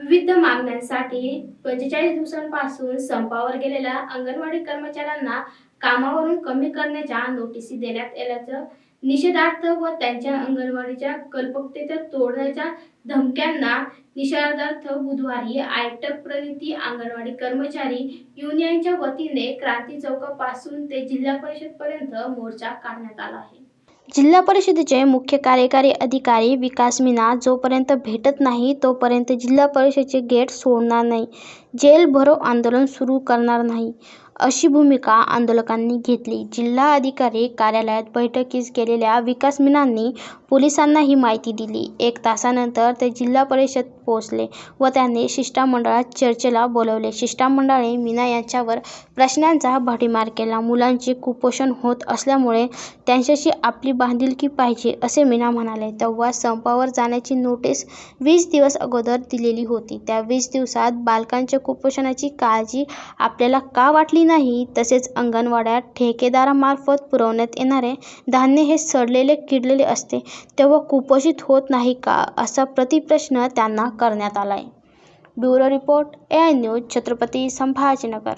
विविध मागण्यांसाठी पंचेचाळीस दिवसांपासून संपावर गेलेल्या अंगणवाडी कर्मचाऱ्यांना कामावरून कमी करण्याच्या नोटिसी देण्यात आल्याचं निषेधार्थ व त्यांच्या अंगणवाडीच्या कल्पकतेच्या तोडण्याच्या धमक्यांना निषेधार्थ बुधवारी आयटक प्रणिती अंगणवाडी कर्मचारी युनियनच्या वतीने क्रांती चौकापासून ते जिल्हा परिषदपर्यंत मोर्चा काढण्यात आला आहे. जिल्हा परिषदेचे मुख्य कार्यकारी अधिकारी विकास मीना जोपर्यंत भेटत नाही तोपर्यंत जिल्हा परिषदेचे गेट सोडणार नाही. जेल भरो आंदोलन सुरू करणार नाही. अशी भूमिका आंदोलकांनी घेतली. जिल्हा अधिकारी कार्यालयात बैठकीस गेलेल्या विकास मीनांनी पोलिसांना ही माहिती दिली. एक तासानंतर ते जिल्हा परिषद पोहोचले व त्यांनी शिष्टमंडळात चर्चेला बोलवले. शिष्टमंडळाने मीना यांच्यावर प्रश्नांचा भडीमार केला. मुलांचे कुपोषण होत असल्यामुळे त्यांच्याशी आपली बांधिलकी पाहिजे असे मीना म्हणाले. तेव्हा संपावर जाण्याची नोटीस वीस दिवस अगोदर दिलेली होती. त्या वीस दिवसात बालकांच्या कुपोषणाची काळजी आपल्याला का वाटली नाही? तसेच अंगणवाड्यात ठेकेदारामार्फत पुरवण्यात येणारे धान्य हे सडलेले किडलेले असते. तेव्हा कुपोषित होत नाही का? असा प्रतिप्रश्न त्यांना करण्यात आला आहे bureau report A I news Chhatrapati Sambhajinagar.